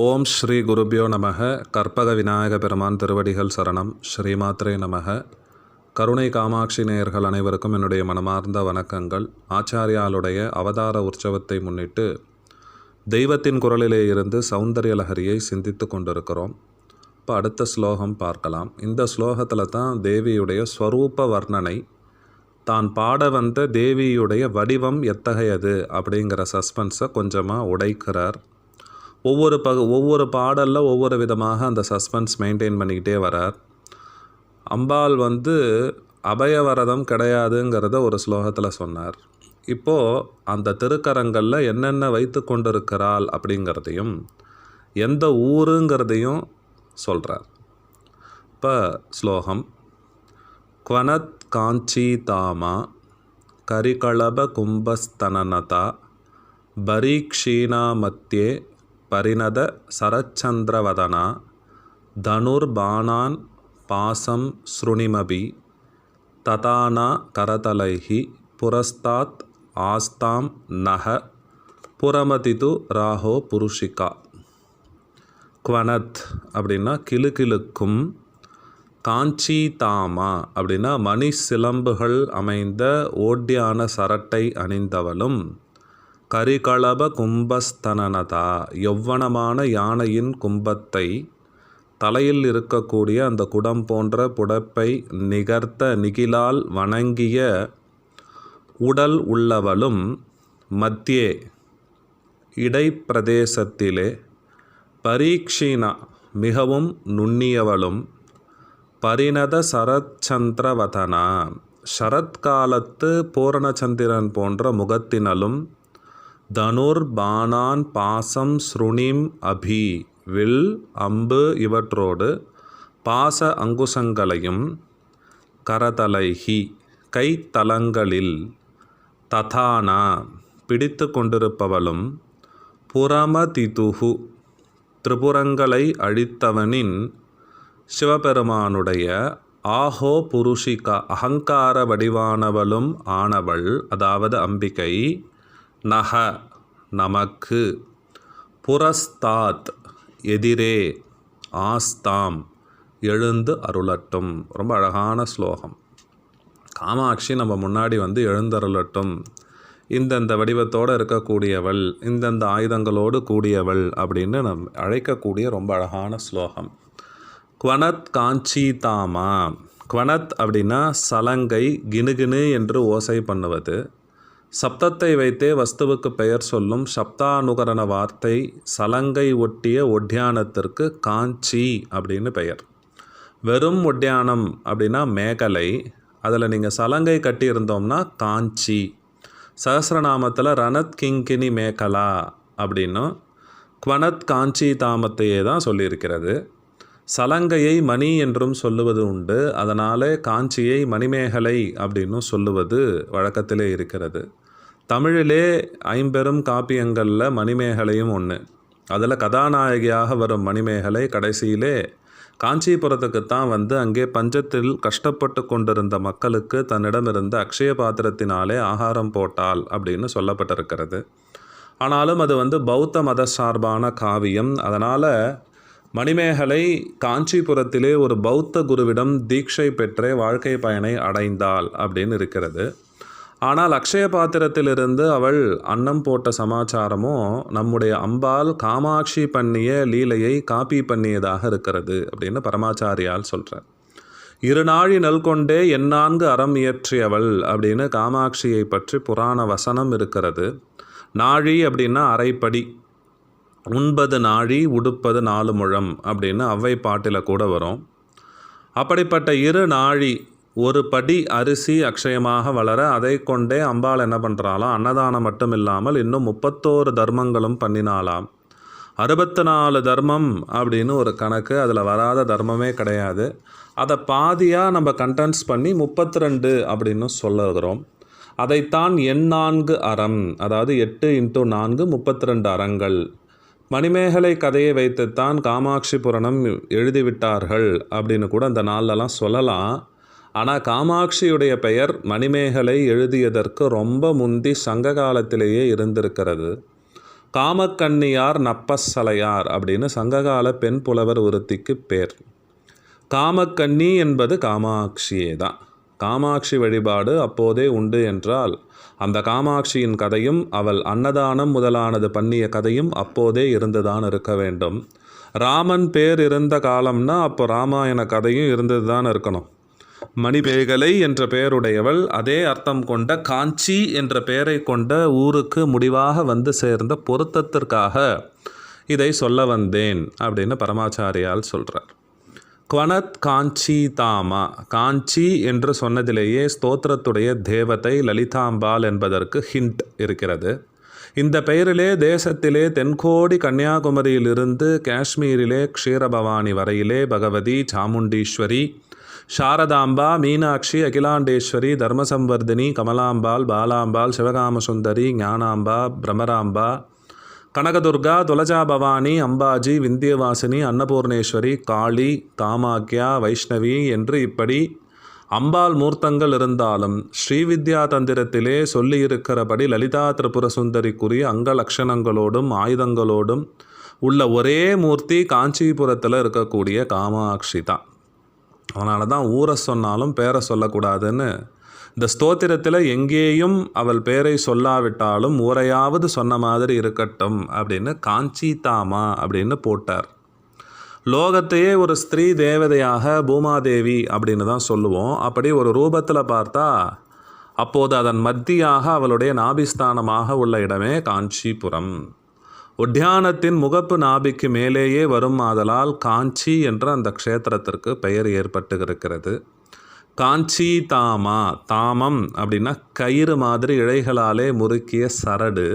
ஓம் ஸ்ரீ குருபியோ நமக. கற்பக விநாயக பெருமான் திருவடிகள் சரணம். ஸ்ரீமாத்ரே நமக. கருணை காமாட்சி நேயர்கள் அனைவருக்கும் என்னுடைய மனமார்ந்த வணக்கங்கள். ஆச்சாரியாளுடைய அவதார உற்சவத்தை முன்னிட்டு தெய்வத்தின் குரலிலே இருந்து சௌந்தர்ய லகரியை சிந்தித்து கொண்டிருக்கிறோம். இப்போ அடுத்த ஸ்லோகம் பார்க்கலாம். இந்த ஸ்லோகத்தில் தான் தேவியுடைய ஸ்வரூப வர்ணனை தான் பாட வந்த தேவியுடைய வடிவம் எத்தகையது அப்படிங்கிற சஸ்பென்ஸை கொஞ்சமாக உடைக்கிறார். ஒவ்வொரு பக ஒவ்வொரு பாடலில் ஒவ்வொரு விதமாக அந்த சஸ்பென்ஸ் மெயின்டைன் பண்ணிக்கிட்டே வரார். அம்பாள் வந்து அபயவரதம் கிடையாதுங்கிறத ஒரு ஸ்லோகத்தில் சொன்னார். இப்போது அந்த திருக்கரங்களில் என்னென்ன வைத்து கொண்டிருக்கிறாள் அப்படிங்கிறதையும் எந்த ஊருங்கிறதையும் சொல்கிறார் இப்போ ஸ்லோகம் குவனத் காஞ்சி தாமா கரிகளப கும்பஸ்தனனதா பரீக்ஷீணா மத்தியே பரிணத சரச்சந்திரவதனா தனுர்பாணான் பாசம் ஸ்ருணிமபி ததானா கரதலைஹி புரஸ்தாத் ஆஸ்தாம் நக புரமதிது ராகோ புருஷிகா. குவனத் அப்படின்னா கிளுகிழுக்கும் காஞ்சி தாமா அப்படின்னா மணி சிலம்புகள் அமைந்த ஓட்டியான சரட்டை அணிந்தவளும் கரிகளப கும்பஸ்தனனதா? யௌவனமான யானையின் கும்பத்தை தலையில் இருக்கக்கூடிய அந்த குடம் போன்ற புடப்பை நிகர்த்த நிகிலால் வணங்கிய உடல் உள்ளவளும் மத்தியே இடைப்பிரதேசத்திலே பரீக்ஷீனா மிகவும் நுண்ணியவளும் பரிணத சரச்சந்திரவதனா சரத்காலத்து பூரணச்சந்திரன் போன்ற முகத்தினலும் தனுர் பானான் பாசம் ஸ்ருணிம் அபி. வில் அம்பு இவற்றோடு பாச அங்குசங்களையும் கரதலைஹி கைத்தலங்களில் ததானா பிடித்து கொண்டிருப்பவளும் புறமதிதுகு திரிபுரங்களை அழித்தவனின் சிவபெருமானுடைய ஆஹோ புருஷிகா அகங்கார வடிவானவளும் ஆனவள் அதாவது அம்பிகை. நக நமக்கு புரஸ்தாத் எதிரே ஆஸ்தாம் எழுந்து அருளட்டும். ரொம்ப அழகான ஸ்லோகம். காமாட்சி நம்ம முன்னாடி வந்து எழுந்தருளட்டும். இந்தந்த வடிவத்தோடு இருக்கக்கூடியவள் இந்தந்த ஆயுதங்களோடு கூடியவள் அப்படின்னு நம் அழைக்கக்கூடிய ரொம்ப அழகான ஸ்லோகம். குவனத் காஞ்சி தாமா குவனத் அப்படின்னா சலங்கை கிணுகிணு என்று ஓசை பண்ணுவது. சப்தத்தை வைத்தே வஸ்துவுக்கு பெயர் சொல்லும் சப்தானுகரண வார்த்தை சலங்கை ஒட்டிய ஒட்டியானத்திற்கு காஞ்சி அப்படின்னு பெயர். வெறும் ஒட்டியானம் அப்படின்னா மேகலை. அதில் நீங்கள் சலங்கை கட்டியிருந்தோம்னா காஞ்சி. சகசிரநாமத்தில் ரணத் கிங்கினி மேகலா அப்படின்னும் குவனத் காஞ்சி தாமத்தையே தான் சொல்லியிருக்கிறது. சலங்கையை மணி என்றும் சொல்லுவது உண்டு. அதனாலே காஞ்சியை மணிமேகலை அப்படின்னும் சொல்லுவது வழக்கத்திலே இருக்கிறது. தமிழிலே ஐம்பெரும் காப்பியங்களில் மணிமேகலையும் ஒன்று அதில் கதாநாயகியாக வரும் மணிமேகலை கடைசியிலே காஞ்சிபுரத்துக்குத்தான் வந்து அங்கே பஞ்சத்தில் கஷ்டப்பட்டு கொண்டிருந்த மக்களுக்கு தன்னிடமிருந்த அக்ஷய பாத்திரத்தினாலே ஆகாரம் போட்டாள் அப்படின்னு சொல்லப்பட்டிருக்கிறது. ஆனாலும் அது வந்து பௌத்த மத சார்பான காவியம். அதனால் மணிமேகலை காஞ்சிபுரத்திலே ஒரு பௌத்த குருவிடம் தீட்சை பெற்றே வாழ்க்கை பயனை அடைந்தாள் அப்படின்னு இருக்கிறது. ஆனால் அக்ஷய பாத்திரத்திலிருந்து அவள் அன்னம் போட்ட சமாச்சாரமும் நம்முடைய அம்பாள் காமாட்சி பண்ணிய லீலையை காப்பி பண்ணியதாக இருக்கிறது அப்படின்னு பரமாச்சாரியால் சொல்கிறார் இரு நாழி நல் கொண்டே எந்நான்கு அறம் இயற்றியவள் அப்படின்னு காமாட்சியை பற்றி புராண வசனம் இருக்கிறது. நாழி அப்படின்னா அரைப்படி உண்பது நாழி உடுப்பது நாலு முழம் அப்படின்னு அவ்வை பாட்டில் கூட வரும். அப்படிப்பட்ட இரு நாழி ஒரு படி அரிசி அக்ஷயமாக வளர அதை கொண்டே அம்பாள் என்ன பண்ணுறாளாம் அன்னதானம் மட்டும் இல்லாமல் இன்னும் முப்பத்தோரு தர்மங்களும் பண்ணினாலாம் அறுபத்தி நாலு தர்மம் அப்படின்னு ஒரு கணக்கு அதில் வராத தர்மமே கிடையாது. அதை பாதியாக நம்ம கண்டென்ஸ் பண்ணி முப்பத்தி ரெண்டு அப்படின்னு சொல்லுகிறோம். அதைத்தான் எண்ணான்கு அறம் அதாவது எட்டு இன்ட்டு நான்கு முப்பத்தி ரெண்டு அறங்கள். மணிமேகலை கதையை வைத்துத்தான் காமாட்சி புராணம் எழுதிவிட்டார்கள் அப்படின்னு கூட அந்த நாள்லலாம் சொல்லலாம். ஆனால் காமாட்சியுடைய பெயர் மணிமேகலை எழுதியதற்கு ரொம்ப முந்தி சங்க காலத்திலேயே இருந்திருக்கிறது. காமக்கண்ணியார் நப்பசலையார் அப்படின்னு சங்ககால பெண் புலவர் ஒருத்திக்கு பேர். காமக்கண்ணி என்பது காமாட்சியே தான். காமாட்சி வழிபாடு அப்போதே உண்டு என்றால் அந்த காமாட்சியின் கதையும் அவள் அன்னதானம் முதலானது பண்ணிய கதையும் அப்போதே இருந்துதான் இருக்க வேண்டும். ராமன் பேர் இருந்த காலம்னா அப்போ ராமாயண கதையும் இருந்தது தான் இருக்கணும். மணிமேகலை என்ற பெயருடையவள் அதே அர்த்தம் கொண்ட காஞ்சி என்ற பெயரை கொண்ட ஊருக்கு முடிவாக வந்து சேர்ந்த பொருத்தத்திற்காக இதை சொல்ல வந்தேன் அப்படின்னு பரமாச்சாரியால் சொல்கிறார் குவனத் காஞ்சி தாமா காஞ்சி என்று சொன்னதிலேயே ஸ்தோத்திரத்துடைய தேவதை லலிதாம்பாள் என்பதற்கு ஹிண்ட் இருக்கிறது. இந்த பெயரிலே தேசத்திலே தென்கோடி கன்னியாகுமரியிலிருந்து காஷ்மீரிலே க்ஷீரபவானி வரையிலே பகவதி சாமுண்டீஸ்வரி சாரதாம்பா மீனாட்சி அகிலாண்டேஸ்வரி தர்மசம்வர்தினி கமலாம்பாள் பாலாம்பாள் சிவகாமசுந்தரி ஞானாம்பா பிரமராம்பா கனகதுர்கா துலஜா பவானி அம்பாஜி விந்தியவாசினி அன்னபூர்ணேஸ்வரி காளி காமாக்கியா வைஷ்ணவி என்று இப்படி அம்பாள் மூர்த்தங்கள் இருந்தாலும் ஸ்ரீவித்யா தந்திரத்திலே சொல்லியிருக்கிறபடி லலிதா திரிபுர சுந்தரிக்குரிய அங்கலக்ஷணங்களோடும் ஆயுதங்களோடும் உள்ள ஒரே மூர்த்தி காஞ்சிபுரத்தில் இருக்கக்கூடிய காமாட்சி தான். அதனால தான் ஊரை சொன்னாலும் பேரை சொல்லக்கூடாதுன்னு. இந்த ஸ்தோத்திரத்தில் எங்கேயும் அவள் பேரை சொல்லாவிட்டாலும் ஊரையாவது சொன்ன மாதிரி இருக்கட்டும் அப்படின்னு காஞ்சி தாமா அப்படின்னு போட்டார். லோகத்தையே ஒரு ஸ்திரீ தேவதையாக பூமாதேவி அப்படின்னு தான் சொல்லுவோம். அப்படி ஒரு ரூபத்தில் பார்த்தா அப்போது அதன் மத்தியாக அவளுடைய நாபிஸ்தானமாக உள்ள இடமே காஞ்சிபுரம். உத்தியானத்தின் முகப்பு நாபிக்கு மேலேயே வரும் ஆதலால் காஞ்சி என்ற அந்த க்ஷேத்திரத்திற்கு பெயர் ஏற்பட்டு இருக்கிறது காஞ்சி தாமா தாமம் அப்படின்னா கயிறு மாதிரி இழைகளாலே முறுக்கிய சரடு.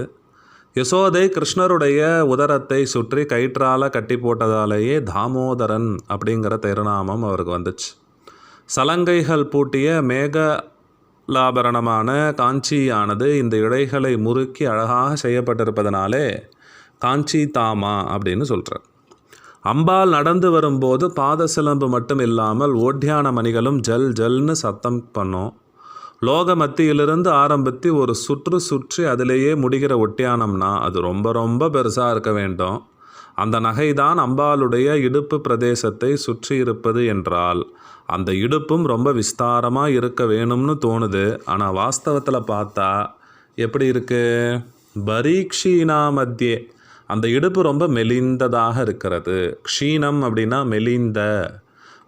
யசோதை கிருஷ்ணருடைய உதரத்தை சுற்றி கயிற்றால கட்டி போட்டதாலேயே தாமோதரன் அப்படிங்கிற திருநாமம் அவருக்கு வந்துச்சு. சலங்கைகள் பூட்டிய மேகலாபரணமான காஞ்சியானது இந்த இழைகளை முறுக்கி அழகாக செய்யப்பட்டிருப்பதனாலே காஞ்சி தாமா அப்படின்னு சொல்கிறார் அம்பாள் நடந்து வரும்போது பாத சிலம்பு மட்டும் இல்லாமல் ஓட்டியான மணிகளும் ஜல் ஜல்னு சத்தம் பண்ணும். லோக மத்தியிலிருந்து ஆரம்பித்து ஒரு சுற்று சுற்றி அதிலேயே முடிகிற ஒட்டியானம்னா அது ரொம்ப ரொம்ப பெருசாக இருக்க வேண்டும். அந்த நகைதான் அம்பாளுடைய இடுப்பு பிரதேசத்தை சுற்றி இருப்பது என்றால் அந்த இடுப்பும் ரொம்ப விஸ்தாரமாக இருக்க வேணும்னு தோணுது. ஆனால் வாஸ்தவத்தில் பார்த்தா எப்படி இருக்குது பரீக்ஷீனா மத்தியே அந்த இடுப்பு ரொம்ப மெலிந்ததாக இருக்கிறது. க்ஷீணம் அப்படின்னா மெலிந்த.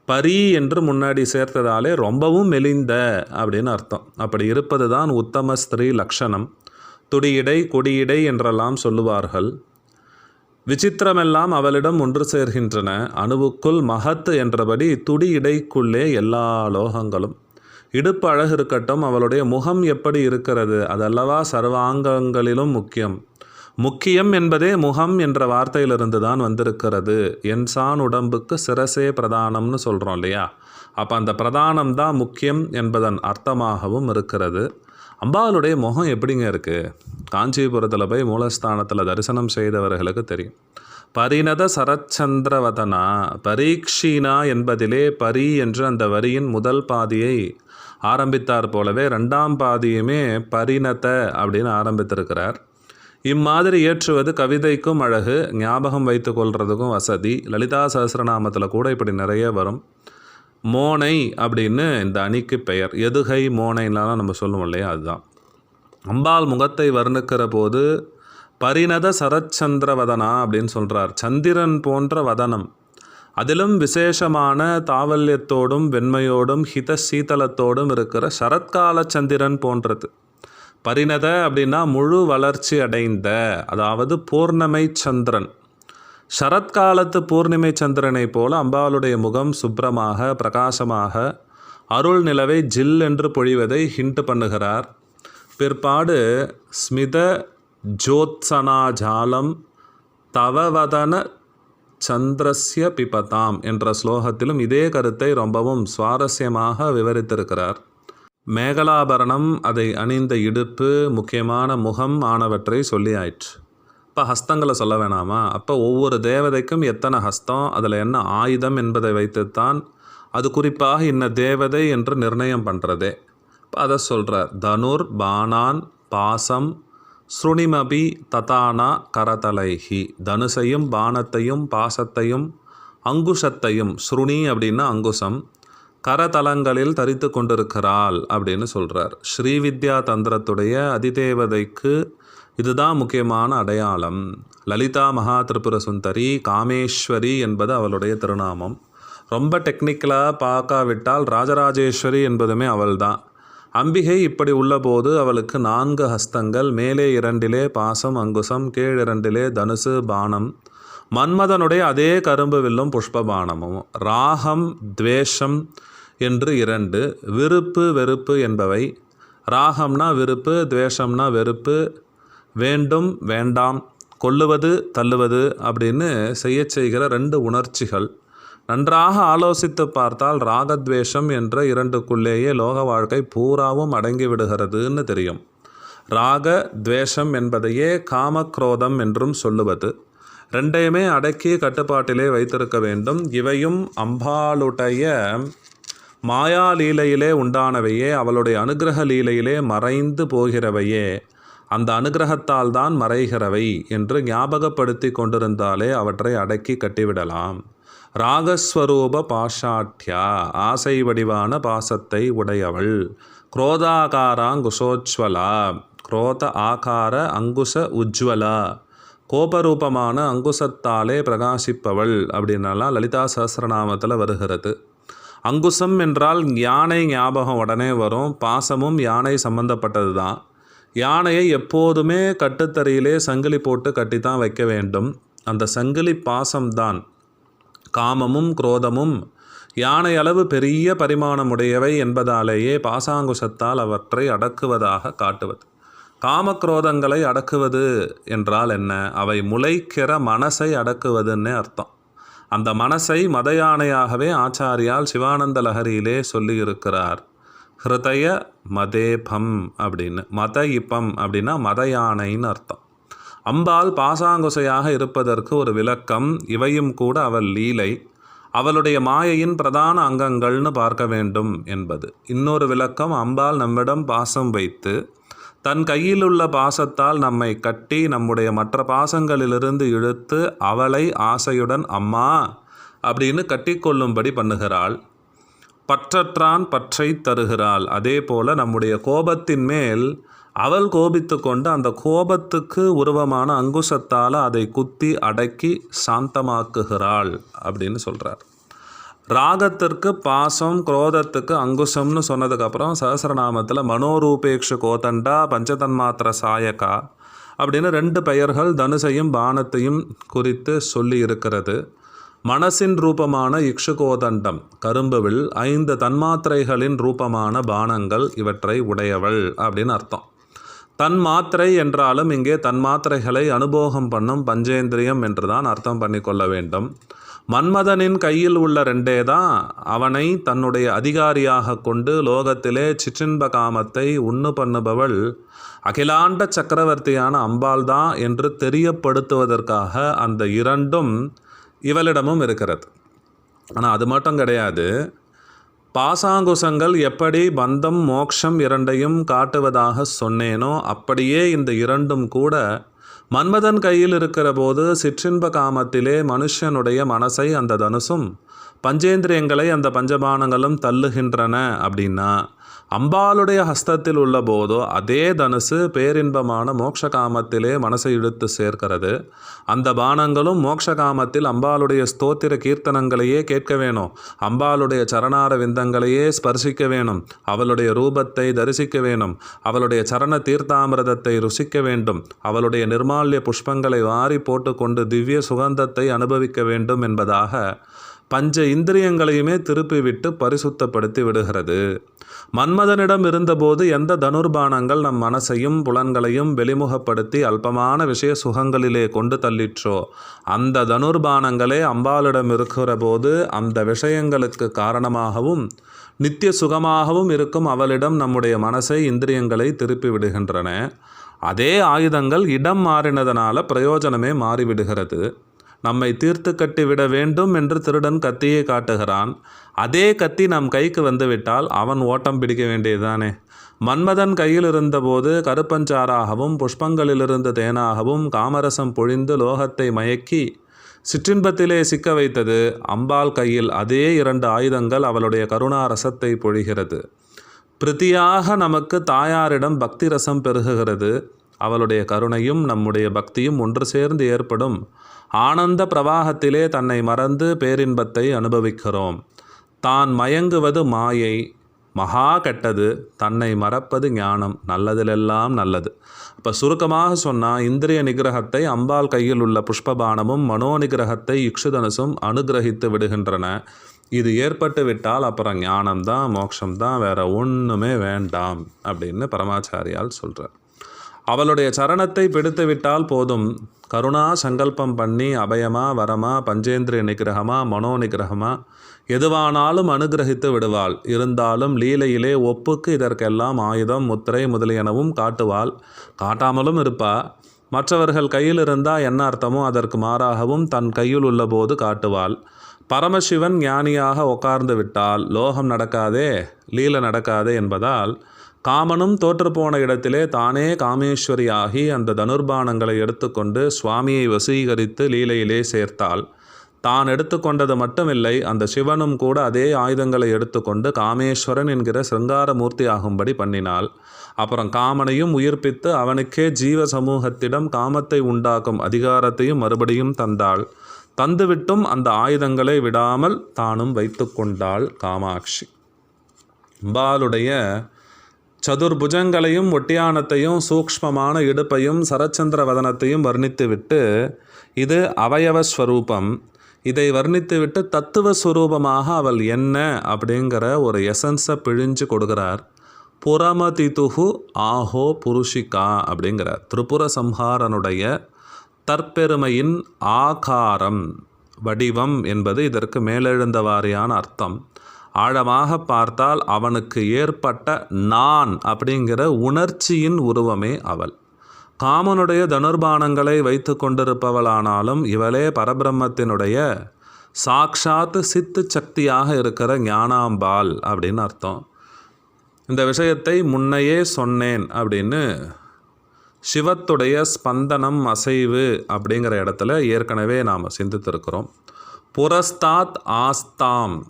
பரி என்று முன்னாடி சேர்த்ததாலே ரொம்பவும் மெலிந்த அப்படின்னு அர்த்தம். அப்படி இருப்பது தான் உத்தம ஸ்திரீ லக்ஷணம். துடியிடை கொடியிடை என்றெல்லாம் சொல்லுவார்கள். விசித்திரமெல்லாம் அவளிடம் ஒன்று சேர்கின்றன. அணுவுக்குள் மகத் என்றபடி துடி இடைக்குள்ளே எல்லா லோகங்களும். இடுப்பு அழகு இருக்கட்டும் அவளுடைய முகம் எப்படி இருக்கிறது அதல்லவா சர்வாங்கங்களிலும் முக்கியம். முக்கியம் என்பதே முகம் என்ற வார்த்தையிலிருந்து தான் வந்திருக்கிறது. என்சான் உடம்புக்கு சிரசே பிரதானம்னு சொல்கிறோம் இல்லையா? அப்போ அந்த பிரதானம் தான் முக்கியம் என்பதன் அர்த்தமாகவும் இருக்கிறது. அம்பாளுடைய முகம் எப்படிங்க இருக்குது காஞ்சிபுரத்தில் போய் மூலஸ்தானத்தில் தரிசனம் செய்தவர்களுக்கு தெரியும். பரிணத சரச்சந்திரவதனா பரீக்ஷீனா என்பதிலே பரி என்று அந்த வரியின் முதல் பாதியை ஆரம்பித்தார் போலவே ரெண்டாம் பாதியுமே பரிணத அப்படின்னு ஆரம்பித்திருக்கிறார். இம்மாதிரி ஏற்றுவது கவிதைக்கும் அழகு ஞாபகம் வைத்து கொள்றதுக்கும் வசதி. லலிதா சஹசிரநாமத்தில் கூட இப்படி நிறைய வரும். மோனை அப்படின்னு இந்த அணிக்கு பெயர். எதுகை மோனைனாலும் நம்ம சொல்லுவோம் இல்லையா? அதுதான். அம்பாள் முகத்தை வர்ணிக்கிற போது பரிணத சரச்சந்திரவதனா அப்படின்னு சொல்கிறார் சந்திரன் போன்ற வதனம். அதிலும் விசேஷமான தாவல்யத்தோடும் வெண்மையோடும் ஹித சீதளத்தோடும் இருக்கிற சரத்கால சந்திரன் போன்றது. பரிணத அப்படின்னா முழு வளர்ச்சி அடைந்த அதாவது பூர்ணமை சந்திரன். சரத்காலத்து பூர்ணிமை சந்திரனை போல அம்பாளுடைய முகம் சுப்ரமாக பிரகாசமாக அருள் நிலவை ஜில் என்று பொழிவதை ஹிண்ட் பண்ணுகிறார். பிற்பாடு ஸ்மித ஜோத்சனாஜாலம் தவவதன சந்திரஸ்ய பிபதாம் என்ற ஸ்லோகத்திலும் இதே கருத்தை ரொம்பவும் சுவாரஸ்யமாக விவரித்திருக்கிறார். மேகலாபரணம் அதை அணிந்த இடுப்பு முக்கியமான முகம் ஆனவற்றை சொல்லி ஆயிற்று இப்போ ஹஸ்தங்களை சொல்ல வேணாமா? அப்போ ஒவ்வொரு தேவதைக்கும் எத்தனை ஹஸ்தம் அதில் என்ன ஆயுதம் என்பதை வைத்துத்தான் அது குறிப்பாக இன்ன தேவதை என்று நிர்ணயம் பண்ணுறதே இப்போ அதை சொல்கிறார் தனுர் பானான் பாசம் ஸ்ருணிமபி ததானா கரதலைஹி. தனுசையும் பானத்தையும் பாசத்தையும் அங்குஷத்தையும் ஸ்ருணி அப்படின்னா அங்குசம் கரதலங்களில் தரித்து கொண்டிருக்கிறாள் அப்படின்னு சொல்கிறார் ஸ்ரீவித்யா தந்திரத்துடைய அதிதேவதைக்கு இதுதான் முக்கியமான அடையாளம். லலிதா மகா திரிபுர சுந்தரி காமேஸ்வரி என்பது அவளுடைய திருநாமம். ரொம்ப டெக்னிக்கலாக பார்க்காவிட்டால் ராஜராஜேஸ்வரி என்பதுமே அவள்தான். அம்பிகை இப்படி உள்ளபோது அவளுக்கு நான்கு ஹஸ்தங்கள் மேலே இரண்டிலே பாசம் அங்குசம் கீழ் இரண்டிலே தனுசு பானம். மன்மதனுடைய அதே கரும்பு வில்லும் புஷ்பபானமும். ராகம் துவேஷம் என்று இரண்டு. விருப்பு வெறுப்பு என்பவை. ராகம்னா விருப்பு துவேஷம்னா வெறுப்பு. வேண்டும் வேண்டாம். கொல்லுவது தள்ளுவது அப்படின்னு செய்யச் செய்கிற ரெண்டு உணர்ச்சிகள். நன்றாக ஆலோசித்து பார்த்தால் ராகத்வேஷம் என்ற இரண்டுக்குள்ளேயே லோக வாழ்க்கை பூராவும் அடங்கி விடுகிறதுன்னு தெரியும். ராக துவேஷம் என்பதையே காமக்ரோதம் என்றும் சொல்லுவது. ரெண்டையுமே அடக்கி கட்டுப்பாட்டிலே வைத்திருக்க வேண்டும். இவையும் அம்பாளுடைய மாயா லீலையிலே உண்டானவையே அவளுடைய அனுகிரக லீலையிலே மறைந்து போகிறவையே அந்த அனுகிரகத்தால் தான் மறைகிறவை என்று ஞாபகப்படுத்தி கொண்டிருந்தாலே அவற்றை அடக்கி கட்டிவிடலாம். ராகஸ்வரூப பாஷாட்யா ஆசை வடிவான பாசத்தை உடையவள். குரோதாகாராங்குசோஜ்வலா குரோத ஆகார அங்குச உஜ்வலா கோபரூபமான அங்குசத்தாலே பிரகாசிப்பவள் அப்படின்னலாம் லலிதா சஹசிரநாமத்தில் வருகிறது. அங்குசம் என்றால் யானை ஞாபகம் உடனே வரும். பாசமும் யானை சம்பந்தப்பட்டது தான். யானையை எப்போதுமே கட்டுத்தறியிலே சங்கிலி போட்டு கட்டித்தான் வைக்க வேண்டும். அந்த சங்கிலி பாசம்தான் காமமும் குரோதமும் யானை அளவு பெரிய பரிமாணமுடையவை என்பதாலேயே பாசாங்குசத்தால் அவற்றை அடக்குவதாக காட்டுவது. காமக்ரோதங்களை அடக்குவது என்றால் என்ன? அவை முளைக்கிற மனசை அடக்குவதுன்னே அர்த்தம். அந்த மனசை மத யானையாகவே ஆச்சாரியால் சிவானந்த லஹரியிலே சொல்லியிருக்கிறார். ஹிருதய மதேபம் அப்படின்னு. மத இப்பம் அப்படின்னா மத யானைன்னு அர்த்தம். அம்பாள் பாசாங்குசையாக இருப்பதற்கு ஒரு விளக்கம் இவையும் கூட அவள் லீலை. அவளுடைய மாயையின் பிரதான அங்கங்கள்னு பார்க்க வேண்டும் என்பது. இன்னொரு விளக்கம் அம்பாள் நம்மிடம் பாசம் வைத்து தன் கையில் உள்ள பாசத்தால் நம்மை கட்டி நம்முடைய மற்ற பாசங்களிலிருந்து இழுத்து அவளை ஆசையுடன் அம்மா அப்படின்னு கட்டிக்கொள்ளும்படி பண்ணுகிறாள். பற்றற்றான் பற்றை தருகிறாள். அதே போல நம்முடைய கோபத்தின் மேல் அவள் கோபித்து கொண்டு அந்த கோபத்துக்கு உருவமான அங்குசத்தால் அதை குத்தி அடக்கி சாந்தமாக்குகிறாள் அப்படின்னு சொல்கிறார் ராகத்திற்கு பாசம் குரோதத்துக்கு அங்குசம்னு சொன்னதுக்கப்புறம் சஹசிரநாமத்தில் மனோரூபேக்ஷு கோதண்டா பஞ்சதன்மாத்திர சாயகா அப்படின்னு ரெண்டு பெயர்கள் தனுசையும் பானத்தையும் குறித்து சொல்லி இருக்கிறது. மனசின் ரூபமான இக்ஷுகோதண்டம் கரும்புவில் ஐந்து தன்மாத்திரைகளின் ரூபமான பானங்கள் இவற்றை உடையவள் அப்படின்னு அர்த்தம். தன்மாத்திரை என்றாலும் இங்கே தன்மாத்திரைகளை அனுபோகம் பண்ணும் பஞ்சேந்திரியம் என்று தான் அர்த்தம் பண்ணிக்கொள்ள வேண்டும். மன்மதனின் கையில் உள்ள ரெண்டே தான் அவனை தன்னுடைய அதிகாரியாக கொண்டு லோகத்திலே சிற்றின்ப காமத்தை உண்ணு பண்ணுபவள் அகிலாண்ட சக்கரவர்த்தியான அம்பாள் தான் என்று தெரியப்படுத்துவதற்காக அந்த இரண்டும் இவளிடமும் இருக்கிறது. ஆனால் அது மட்டும் கிடையாது. பாசாங்குசங்கள் எப்படி பந்தம் மோக்ஷம் இரண்டையும் காட்டுவதாக சொன்னேனோ அப்படியே இந்த இரண்டும் கூட மன்மதன் கையில் இருக்கிற போது சிற்றின்ப காமத்திலே மனுஷனுடைய மனசை அந்த தனுசும் பஞ்சேந்திரியங்களை அந்த பஞ்சபானங்களும் தள்ளுகின்றன அப்படின்னா அம்பாளுடைய ஹஸ்தத்தில் உள்ள போதோ அதே தனுசு பேரின்பமான மோட்ச காமத்திலே மனசை இழுத்து சேர்க்கிறது. அந்த பானங்களும் மோட்ச காமத்தில் அம்பாளுடைய ஸ்தோத்திர கீர்த்தனங்களையே கேட்க வேணும். அம்பாளுடைய சரணார விந்தங்களையே ஸ்பர்சிக்க வேணும். அவளுடைய ரூபத்தை தரிசிக்க வேணும். அவளுடைய சரண தீர்த்தாமிரதத்தை ருசிக்க வேண்டும். அவளுடைய நிர்மால்ய புஷ்பங்களை வாரி போட்டுக்கொண்டு திவ்ய சுகந்தத்தை அனுபவிக்க வேண்டும் என்பதாக பஞ்ச இந்திரியங்களையுமே திருப்பிவிட்டு பரிசுத்தப்படுத்தி விடுகிறது. மன்மதனிடம் இருந்தபோது எந்த தனுர்பானங்கள் நம் மனசையும் புலன்களையும் வெளிமுகப்படுத்தி அல்பமான விஷய சுகங்களிலே கொண்டு தள்ளிற்றோ அந்த தனுர்பானங்களே அம்பாளிடம் இருக்கிற போது அந்த விஷயங்களுக்கு காரணமாகவும் நித்திய சுகமாகவும் இருக்கும் அவளிடம் நம்முடைய மனசை இந்திரியங்களை திருப்பி விடுகின்றன அதே ஆயுதங்கள் இடம் மாறினதனால பிரயோஜனமே மாறிவிடுகிறது. நம்மை தீர்த்து கட்டி விட வேண்டும் என்று திருடன் கத்தியை காட்டுகிறான். அதே கத்தி நம் கைக்கு வந்துவிட்டால் அவன் ஓட்டம் பிடிக்க வேண்டியதுதானே. மன்மதன் கையில் இருந்தபோது கருப்பஞ்சாராகவும் புஷ்பங்களிலிருந்து தேனாகவும் காமரசம் பொழிந்து லோகத்தை மயக்கி சிற்றின்பத்திலே சிக்க வைத்தது. அம்பாள் கையில் அதே இரண்டு ஆயுதங்கள் அவளுடைய கருணா ரசத்தை பொழிகிறது. பிரதியாக நமக்கு தாயாரிடம் பக்தி ரசம் பெருகுகிறது. அவளுடைய கருணையும் நம்முடைய பக்தியும் ஒன்று சேர்ந்து ஏற்படும். ஆனந்த பிரவாகத்திலே தன்னை மறந்து பேரின்பத்தை அனுபவிக்கிறோம். தான் மயங்குவது மாயை மகா கெட்டது தன்னை மறப்பது ஞானம் நல்லதிலெல்லாம் நல்லது. இப்போ சுருக்கமாக சொன்னால் இந்திரிய நிகிரகத்தை அம்பாள் கையில் உள்ள புஷ்பபானமும் மனோ நிகிரகத்தை இக்ஷுதனுசும் அனுகிரகித்து விடுகின்றன. இது ஏற்பட்டு விட்டால் அப்புறம் ஞானம்தான் மோட்சம்தான் வேற ஒன்றுமே வேண்டாம் அப்படின்னு பரமாச்சாரியால் சொல்கிறார் அவளுடைய சரணத்தை பிடித்து விட்டால் போதும். கருணா சங்கல்பம் பண்ணி அபயமா வரமா பஞ்சேந்திரிய நிகிரகமா மனோ நிகிரகமா எதுவானாலும் அனுகிரகித்து விடுவாள். இருந்தாலும் லீலையிலே ஒப்புக்கு இதற்கெல்லாம் ஆயுதம் முத்திரை முதலியனவும் காட்டுவாள். காட்டாமலும் இருப்பா. மற்றவர்கள் கையில் இருந்தால் என்ன அர்த்தமோ அதற்கு மாறாகவும் தன் கையில் உள்ளபோது காட்டுவாள். பரமசிவன் ஞானியாக உட்கார்ந்து விட்டால் லோகம் நடக்காதே லீல நடக்காதே என்பதால் காமனும் தோற்றுப்போன இடத்திலே தானே காமேஸ்வரியாகி அந்த தனுர்பானங்களை எடுத்துக்கொண்டு சுவாமியை வசீகரித்து லீலையிலே சேர்த்தாள். தான் எடுத்துக்கொண்டது மட்டுமில்லை அந்த சிவனும் கூட அதே ஆயுதங்களை எடுத்துக்கொண்டு காமேஸ்வரன் என்கிற சிருங்கார மூர்த்தி ஆகும்படி பண்ணினாள். அப்புறம் காமனையும் உயிர்ப்பித்து அவனுக்கே ஜீவ சமூகத்திடம் காமத்தை உண்டாக்கும் அதிகாரத்தையும் மறுபடியும் தந்தாள். தந்துவிட்டும் அந்த ஆயுதங்களை விடாமல் தானும் வைத்து கொண்டாள் காமாட்சி. பாலுடைய சதுர்புஜங்களையும் ஒட்டியானத்தையும் சூக்ஷ்மமான இடுப்பையும் சரச்சந்திர வதனத்தையும் வர்ணித்துவிட்டு இது அவயவஸ்வரூபம். இதை வர்ணித்துவிட்டு தத்துவ சுரூபமாக அவள் என்ன அப்படிங்கிற ஒரு எசன்ஸை பிழிஞ்சு கொடுக்கிறார். புறமதிதுகு ஆஹோ புருஷிகா அப்படிங்கிறார். திரிபுர சம்ஹாரனுடைய தற்பெருமையின் ஆகாரம் வடிவம் என்பது இதற்கு மேலெழுந்த வாரியான அர்த்தம். ஆழமாக பார்த்தால் அவனுக்கு ஏற்பட்ட நான் அப்படிங்கிற உணர்ச்சியின் உருவமே அவள். காமனுடைய தனுர்பானங்களை வைத்து கொண்டிருப்பவளானாலும் இவளே பரபிரம்மத்தினுடைய சாக்ஷாத் சித்து சக்தியாக இருக்கிற ஞானாம்பாள் அப்படின்னு அர்த்தம். இந்த விஷயத்தை முன்னையே சொன்னேன் அப்படின்னு சிவத்துடைய ஸ்பந்தனம் அசைவு அப்படிங்கிற இடத்துல ஏற்கனவே நாம் சிந்தித்திருக்கிறோம். புரஸ்தாத் ஆஸ்தாம்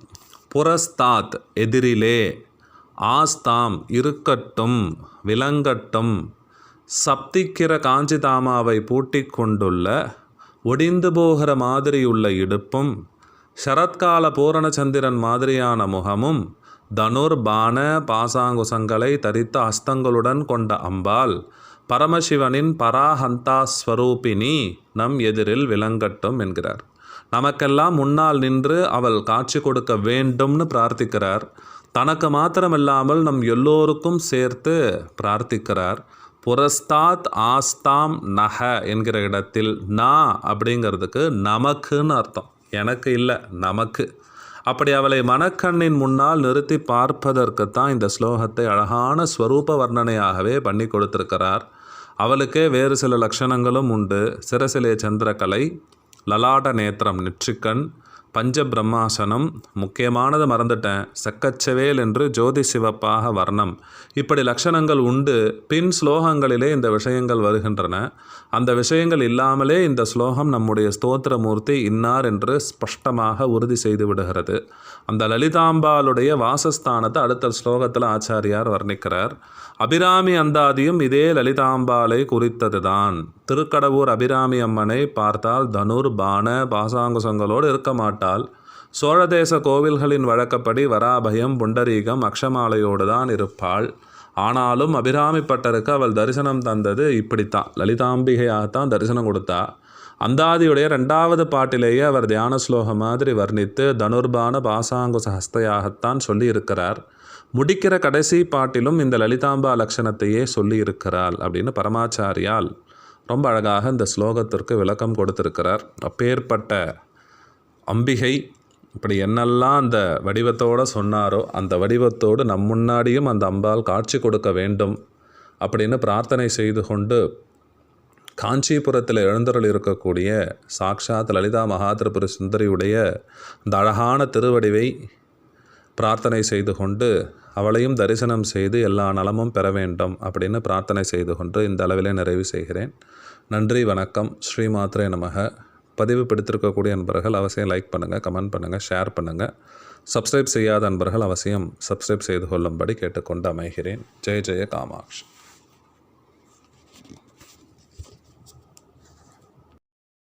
புரஸ்தாத் எதிரிலே ஆஸ்தாம் இருக்கட்டும் விளங்கட்டும். சப்திக்கிற காஞ்சிதாமாவை பூட்டிக் கொண்டுள்ள ஒடிந்து போகிற மாதிரியுள்ள இடுப்பும் சரத்கால பூரணச்சந்திரன் மாதிரியான முகமும் தனுர் பான பாசாங்குசங்களை தரித்த அஸ்தங்களுடன் கொண்ட அம்பாள் பரமசிவனின் பராஹந்தா ஸ்வரூபினி நம் எதிரில் விளங்கட்டும் என்கிறார். நமக்கெல்லாம் முன்னால் நின்று அவள் காட்சி கொடுக்க வேண்டும்னு பிரார்த்திக்கிறார். தனக்கு மாத்திரமில்லாமல் நம் எல்லோருக்கும் சேர்த்து பிரார்த்திக்கிறார். புரஸ்தாத் ஆஸ்தாம் நக என்கிற இடத்தில் நா அப்படிங்கிறதுக்கு நமக்குன்னு அர்த்தம். எனக்கு இல்லை நமக்கு அப்படி அவளை மனக்கண்ணின் முன்னால் நிறுத்தி பார்ப்பதற்கு தான் இந்த ஸ்லோகத்தை அழகான ஸ்வரூப வர்ணனையாகவே பண்ணி கொடுத்திருக்கிறார். அவளுக்கே வேறு சில லட்சணங்களும் உண்டு. சிறசிலே சந்திரகலை லலாட நேத்திரம் நெற்றிக்கண் பஞ்ச பிரம்மாசனம் முக்கியமானது மறந்துட்டேன் செக்கச்செவேல் என்று ஜோதி சிவப்பாக வர்ணம். இப்படி லட்சணங்கள் உண்டு பின் ஸ்லோகங்களிலே இந்த விஷயங்கள் வருகின்றன. அந்த விஷயங்கள் இல்லாமலே இந்த ஸ்லோகம் நம்முடைய ஸ்தோத்திரமூர்த்தி இன்னார் என்று ஸ்பஷ்டமாக உறுதி செய்து விடுகிறது. அந்த லலிதாம்பாளுடைய வாசஸ்தானத்தை அடுத்த ஸ்லோகத்தில் ஆச்சாரியார் வர்ணிக்கிறார். அபிராமி அந்தாதியும் இதே லலிதாம்பாளை குறித்ததுதான். திருக்கடவூர் அபிராமி அம்மனை பார்த்தால் தனுர் பான பாசாங்குசங்களோடு இருக்க மாட்டாள். சோழதேச கோவில்களின் வழக்கப்படி வராபயம் புண்டரீகம் அக்ஷமாலையோடு தான் இருப்பாள். ஆனாலும் அபிராமி பட்டருக்கு அவள் தரிசனம் தந்தது இப்படித்தான். லலிதாம்பிகையாகத்தான் தரிசனம் கொடுத்தா. அந்தாதியுடைய ரெண்டாவது பாட்டிலேயே அவர் தியான ஸ்லோகம் மாதிரி வர்ணித்து தனுர்பான பாசாங்குச ஹஸ்தையாகத்தான் சொல்லி இருக்கிறார் முடிக்கிற கடைசி பாட்டிலும் இந்த லலிதாம்பா லட்சணத்தையே சொல்லி இருக்கிறாள் அப்படின்னு பரமாச்சாரியால் ரொம்ப அழகாக இந்த ஸ்லோகத்திற்கு விளக்கம் கொடுத்திருக்கிறார். அப்பேற்பட்ட அம்பிகை இப்படி என்னெல்லாம் அந்த வடிவத்தோடு சொன்னாரோ அந்த வடிவத்தோடு நம் முன்னாடியும் அந்த அம்பாள் காட்சி கொடுக்க வேண்டும் அப்படின்னு பிரார்த்தனை செய்து கொண்டு காஞ்சிபுரத்தில் எழுந்தருள் இருக்கக்கூடிய சாக்ஷாத் லலிதா மகாதிரிபுர சுந்தரியுடைய இந்த அழகான திருவடிவை பிரார்த்தனை செய்து கொண்டு அவளையும் தரிசனம் செய்து எல்லா நலமும் பெற வேண்டும் அப்படின்னு பிரார்த்தனை செய்து கொண்டு இந்த அளவிலே நிறைவு செய்கிறேன். நன்றி வணக்கம். ஸ்ரீமாத்ரே நமக. பதிவு பிடித்திருக்கக்கூடிய நண்பர்கள் அவசியம் லைக் பண்ணுங்கள் கமெண்ட் பண்ணுங்கள் ஷேர் பண்ணுங்கள் சப்ஸ்கிரைப் செய்யாத நண்பர்கள் அவசியம் சப்ஸ்கிரைப் செய்து கொள்ளும்படி கேட்டுக்கொண்டு அமைகிறேன். ஜெய ஜெய காமாட்சி.